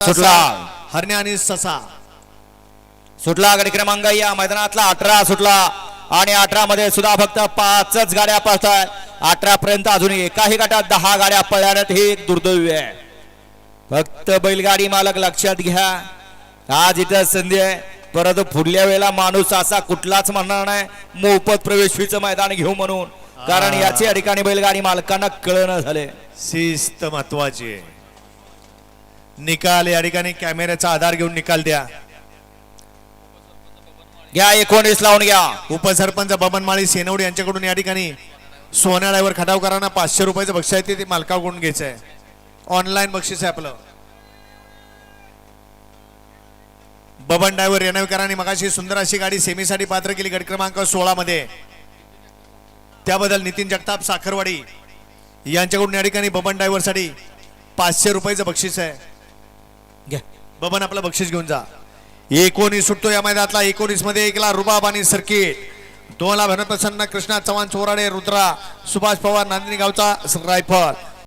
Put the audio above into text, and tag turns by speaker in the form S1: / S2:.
S1: सुटला.
S2: हरण्या आणि ससा.
S1: सुटला गडी क्रमांक या मैदानातला अठरा सुटला. आणि अठरा मध्ये सुद्धा फक्त पाचच गाड्या पळतात अठरा पर्यंत अजून एकाही गटात दहा गाड्या पळण्यात हे एक दुर्दैव आहे. फक्त बैलगाडी मालक लक्षात घ्या. आज इथं संधी आहे. परत पुढल्या वेळेला माणूस असा कुठलाच म्हणणार नाही. मोफत प्रवेश फीचं मैदान घेऊ म्हणून. कारण याची या ठिकाणी बैलगाडी मालकांना कळणं झाले
S2: शिस्त महत्वाची आहे. निकाल या ठिकाणी. कॅमेऱ्याचा आधार घेऊन निकाल द्या.
S1: घ्या एकोणीस लावून घ्या.
S2: उपसरपंच बबन माळी सेनवडे यांच्याकडून या ठिकाणी सोन्या ड्रायव्हर खटावकरांना पाचशे रुपयाचं बक्षीस आहे ते- मालकाकडून घ्यायचं आहे? ऑनलाईन बक्षीस आहे आपलं. बबन ड्रायव्हर रेणवकरांनी मगाशी सुंदर अशी गाडी सेमीसाठी पात्र केली गट क्रमांक सोळा मध्ये. त्याबद्दल नितीन जगताप साखरवाडी यांच्याकडून या ठिकाणी बबन ड्रायव्हरसाठी पाचशे रुपयाचं बक्षीस आहे. बबन आपलं बक्षीस घेऊन जा. एकोणीस सुटतो या मैदानातला. एकोणीसमध्ये एकला रुबाब आणि सर्किट. दोनला भरप्रसन्न कृष्णा चव्हाण चोराडे रुद्रा सुभाष पवार नांदिनी गावचा रायफल.